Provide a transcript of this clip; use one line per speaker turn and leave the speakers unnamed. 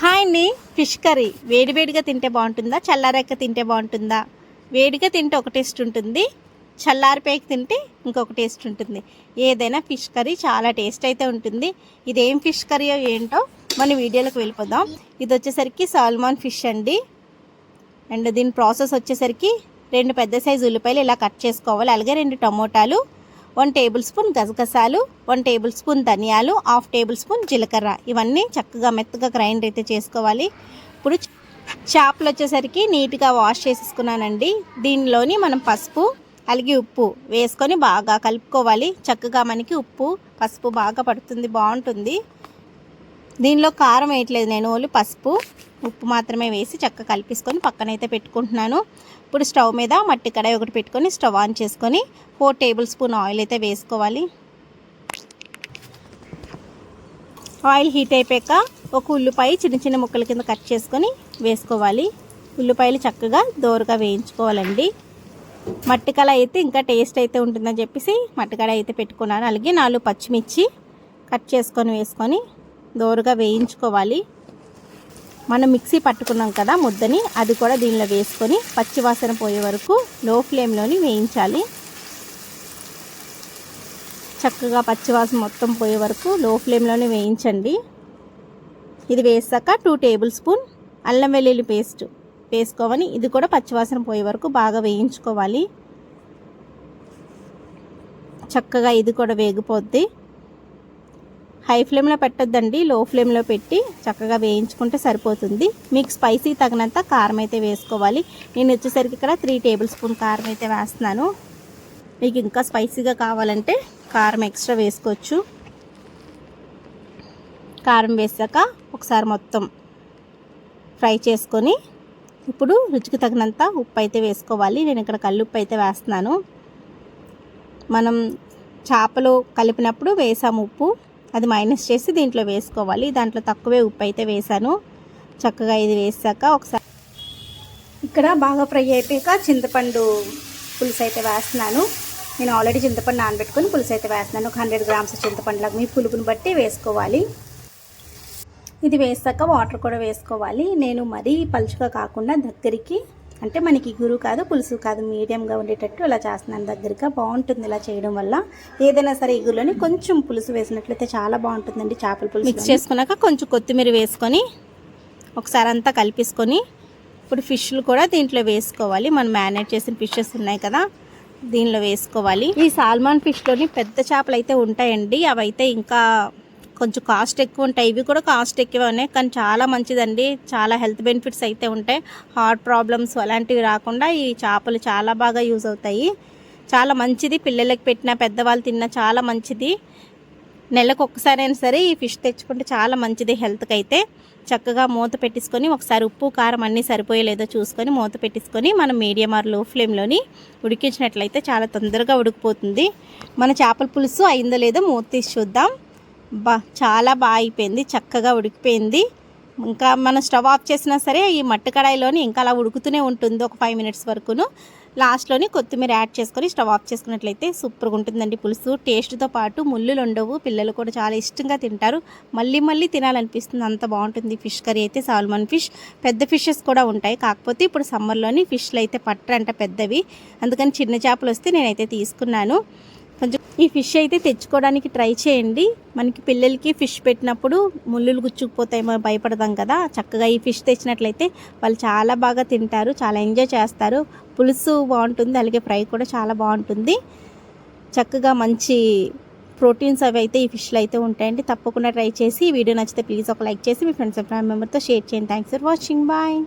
Hi అండి fish curry. వేడివేడిగా తింటే బాగుంటుందా? చల్లారాక తింటే బాగుంటుందా? వేడిగా తింటే ఒక టేస్ట్ ఉంటుంది. చల్లారిపోయాక తింటే ఇంకొక టేస్ట్ ఉంటుంది. ఏదైనా ఫిష్ కర్రీ చాలా టేస్ట్ అయితే ఉంటుంది. ఇదేం ఫిష్ కర్రీ ఏంటో మన వీడియోలోకి వెళ్ళిపోదాం. ఇది వచ్చేసరికి సాల్మాన్ ఫిష్ అండి. అండ్ దీని ప్రాసెస్ వచ్చేసరికి రెండు పెద్ద సైజు ఉల్లిపాయలు ఇలా కట్ చేసుకోవాలి. అలాగే రెండు టమోటాలు. వన్ టేబుల్ స్పూన్ గసగసాలు వన్ టేబుల్ స్పూన్ ధనియాలు హాఫ్ టేబుల్ స్పూన్ జీలకర్ర. ఇవన్నీ చక్కగా మెత్తగా గ్రైండ్ అయితే చేసుకోవాలి. ఇప్పుడు చేపలు వచ్చేసరికి నీట్గా వాష్ చేసేసుకున్నానండి. దీనిలోని మనం పసుపు అలాగే ఉప్పు వేసుకొని బాగా కలుపుకోవాలి. చక్కగా మనకి ఉప్పు పసుపు బాగా పడుతుంది బాగుంటుంది. దీనిలో కారం వేయట్లేదు నేను ఓన్లీ పసుపు. ఉప్పు మాత్రమే వేసి చక్కగా కలిపేసుకొని పక్కనైతే పెట్టుకుంటున్నాను. ఇప్పుడు స్టవ్ మీద మట్టి కడాయి ఒకటి పెట్టుకొని స్టవ్ ఆన్ చేసుకొని ఫోర్ టేబుల్ స్పూన్ ఆయిల్ అయితే వేసుకోవాలి. ఆయిల్ హీట్ అయిపోయాక ఒక ఉల్లిపాయ చిన్న చిన్న ముక్కల కింద కట్ చేసుకొని వేసుకోవాలి. ఉల్లిపాయలు చక్కగా దోరగా వేయించుకోవాలండి. మట్టి కళ అయితే ఇంకా టేస్ట్ అయితే ఉంటుందని చెప్పేసి మట్టి అయితే పెట్టుకున్నాను. అలాగే నాలుగు పచ్చిమిర్చి కట్ చేసుకొని వేసుకొని దోరగా వేయించుకోవాలి. మనం మిక్సీ పట్టుకున్నాం కదా ముద్దని అది కూడా దీనిలో వేసుకొని పచ్చివాసన పోయే వరకు లో ఫ్లేమ్లోని వేయించాలి. చక్కగా పచ్చివాసన మొత్తం పోయే వరకు లో ఫ్లేమ్లోనే వేయించండి. ఇది వేసాక టూ టేబుల్ స్పూన్ అల్లం వెల్లుల్లి పేస్ట్ వేసుకోవాలి. ఇది కూడా పచ్చివాసన పోయే వరకు బాగా వేయించుకోవాలి. చక్కగా ఇది కూడా వేగిపోద్ది. హై ఫ్లేమ్లో పెట్టొద్దండి లో ఫ్లేమ్లో పెట్టి చక్కగా వేయించుకుంటే సరిపోతుంది. మీకు స్పైసీ తగినంత కారం అయితే వేసుకోవాలి. నేను వచ్చేసరికి ఇక్కడ త్రీ టేబుల్ స్పూన్ కారం అయితే వేస్తున్నాను. మీకు ఇంకా స్పైసీగా కావాలంటే కారం ఎక్స్ట్రా వేసుకోవచ్చు. కారం వేసాక ఒకసారి మొత్తం ఫ్రై చేసుకొని ఇప్పుడు రుచికి తగినంత ఉప్పు అయితే వేసుకోవాలి. నేను ఇక్కడ కల్లుప్పు అయితే వేస్తున్నాను. మనం చేపలు కలిపినప్పుడు వేసాము ఉప్పు. అది మైనస్ చేసి దీంట్లో వేసుకోవాలి. దాంట్లో తక్కువే ఉప్పు అయితే వేసాను చక్కగా ఇది వేసాక ఒకసారి ఇక్కడ బాగా ఫ్రై అయిపోయాక చింతపండు పులుసు అయితే వేస్తున్నాను. నేను ఆల్రెడీ చింతపండు నానబెట్టుకొని పులుసు అయితే వేస్తున్నాను. ఒక హండ్రెడ్ గ్రామ్స్ చింతపండులాగా మీ పులుపుని బట్టి వేసుకోవాలి. ఇది వేసాక వాటర్ కూడా వేసుకోవాలి. నేను మరీ పలుచుగా కాకుండా దగ్గరికి అంటే మనకి గురు కాదు పులుసు కాదు మీడియంగా ఉండేటట్టు ఇలా చేస్తున్నాను. దగ్గరగా బాగుంటుంది ఇలా చేయడం వల్ల. ఏదైనా సరే ఇగురులోని కొంచెం పులుసు వేసినట్లయితే చాలా బాగుంటుందండి చేపల పులుసు మిక్స్ చేసుకున్నాక కొంచెం కొత్తిమీర వేసుకొని ఒకసారి అంతా కలిపేసుకొని ఇప్పుడు ఫిష్లు కూడా దీంట్లో వేసుకోవాలి. మనం మ్యారినేట్ చేసిన ఫిషెస్ ఉన్నాయి కదా దీనిలో వేసుకోవాలి. ఈ సాల్మాన్ ఫిష్లోని పెద్ద చేపలు అయితే ఉంటాయండి. అవైతే ఇంకా కొంచెం కాస్ట్ ఎక్కువ ఉంటాయి. ఇవి కూడా కాస్ట్ ఎక్కువ ఉన్నాయి. కానీ చాలా మంచిదండి. చాలా హెల్త్ బెనిఫిట్స్ అయితే ఉంటాయి. హార్ట్ ప్రాబ్లమ్స్ అలాంటివి రాకుండా ఈ చేపలు చాలా బాగా యూజ్ అవుతాయి. చాలా మంచిది. పిల్లలకి పెట్టిన పెద్దవాళ్ళు తిన్న చాలా మంచిది. నెలకు ఒక్కసారైనా సరే ఈ ఫిష్ తెచ్చుకుంటే చాలా మంచిది హెల్త్కి అయితే. చక్కగా మూత పెట్టేసుకొని ఒకసారి ఉప్పు కారం అన్నీ సరిపోయలేదో చూసుకొని మూత పెట్టేసుకొని మనం మీడియం ఆర్లో ఫ్లేమ్లోని ఉడికించినట్లయితే చాలా తొందరగా ఉడికిపోతుంది. మన చేపల పులుసు అయిందో లేదో మూత తీసి చూద్దాం. బా చాలా బాగా అయిపోయింది చక్కగా ఉడికిపోయింది. ఇంకా మనం స్టవ్ ఆఫ్ చేసినా సరే ఈ మట్టి కడాయిలోని ఇంకా అలా ఉడుకుతూనే ఉంటుంది ఒక ఫైవ్ మినిట్స్ వరకును. లాస్ట్లోని కొత్తిమీర యాడ్ చేసుకొని స్టవ్ ఆఫ్ చేసుకున్నట్లయితే సూపర్గా ఉంటుందండి పులుసు. టేస్ట్తో పాటు ముళ్ళులు ఉండవు పిల్లలు కూడా చాలా ఇష్టంగా తింటారు. మళ్ళీ మళ్ళీ తినాలనిపిస్తుంది అంత బాగుంటుంది ఫిష్ కర్రీ అయితే సాల్మన్ ఫిష్. పెద్ద ఫిషెస్ కూడా ఉంటాయి కాకపోతే ఇప్పుడు సమ్మర్లోని ఫిష్లు అయితే పట్టరంట పెద్దవి. అందుకని చిన్న చేపలు వస్తే నేనైతే తీసుకున్నాను. కొంచెం ఈ ఫిష్ అయితే తెచ్చుకోవడానికి ట్రై చేయండి. మనకి పిల్లలకి ఫిష్ పెట్టినప్పుడు ముళ్ళులు గుచ్చుకుపోతాయేమో భయపడదాం కదా. చక్కగా ఈ ఫిష్ తెచ్చినట్లయితే వాళ్ళు చాలా బాగా తింటారు చాలా ఎంజాయ్ చేస్తారు. పులుసు బాగుంటుంది అలాగే ఫ్రై కూడా చాలా బాగుంటుంది. చక్కగా మంచి ప్రోటీన్స్ అవి అయితే ఈ ఫిష్లో అయితే ఉంటాయండి. తప్పకుండా ట్రై చేసి ఈ వీడియో నచ్చితే ప్లీజ్ ఒక లైక్ చేసి మీ ఫ్రెండ్స్ అండ్ ఫ్యామిలీ మెంబర్తో షేర్ చేయండి. Thanks for watching. బాయ్.